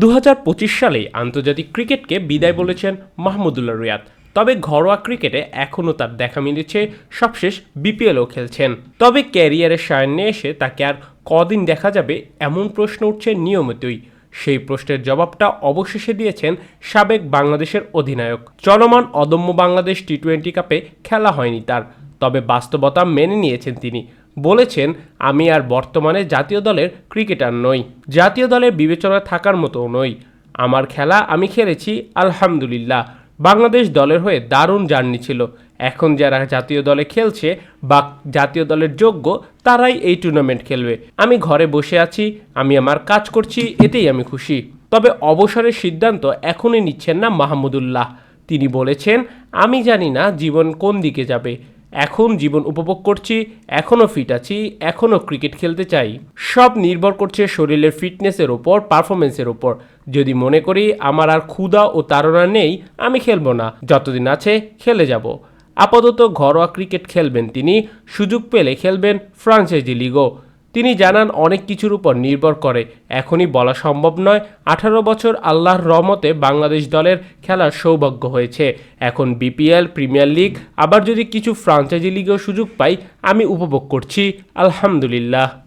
দু হাজার পঁচিশ সালে আন্তর্জাতিক ক্রিকেটকে বিদায় বলেছেন মাহমুদুল্লাহ রিয়াদ। তবে ঘরোয়া ক্রিকেটে এখনও তার দেখা মিলেছে, সবশেষ বিপিএলও খেলছেন। তবে ক্যারিয়ারের সায়নে এসে তাকে আর কদিন দেখা যাবে এমন প্রশ্ন উঠছে নিয়মিতই। সেই প্রশ্নের জবাবটা অবশেষে দিয়েছেন সাবেক বাংলাদেশের অধিনায়ক। চলমান অদম্য বাংলাদেশ টি টোয়েন্টি কাপে খেলা হয়নি তার, তবে বাস্তবতা মেনে নিয়েছেন তিনি। বলেছেন, আমি আর বর্তমানে জাতীয় দলের ক্রিকেটার নই। জাতীয় দলের বিবেচনা থাকার মতো নই। আমার খেলা আমি খেলেছি, আলহামদুলিল্লাহ। বাংলাদেশ দলের হয়ে দারুণ জার্নি ছিল। এখন যারা জাতীয় দলে খেলছে বা জাতীয় দলের যোগ্য, তারাই এই টুর্নামেন্ট খেলবে। আমি ঘরে বসে আছি, আমি আমার কাজ করছি, এতেই আমি খুশি। তবে অবসরের সিদ্ধান্ত এখনই নিচ্ছেন না মাহমুদুল্লাহ। তিনি বলেছেন, আমি জানি না জীবন কোন দিকে যাবে। এখন জীবন উপভোগ করছি এখনও ফিট আছি এখনও ক্রিকেট খেলতে চাই। সব নির্ভর করছে শরীরের ফিটনেসের ওপর পারফরমেন্সের ওপর। যদি মনে করি আমার আর ক্ষুধা ও তাড়না নেই, আমি খেলব না। যতদিন আছে, খেলে যাব। আপাতত ঘরোয়া ক্রিকেট খেলবেন তিনি, সুযোগ পেলে খেলবেন ফ্রাঞ্চাইজি লিগও। তিনি জানান, অনেক কিছুর উপর নির্ভর করে। এখনই বলা সম্ভব নয়, আঠারো বছর আল্লাহর রহমতে বাংলাদেশ দলের খেলার সৌভাগ্য হয়েছে। এখন বিপিএল, প্রিমিয়ার লিগ, আবার যদি কিছু ফ্রাঞ্চাইজি লিগেও সুযোগ পাই, আমি উপভোগ করছি। আলহামদুলিল্লাহ।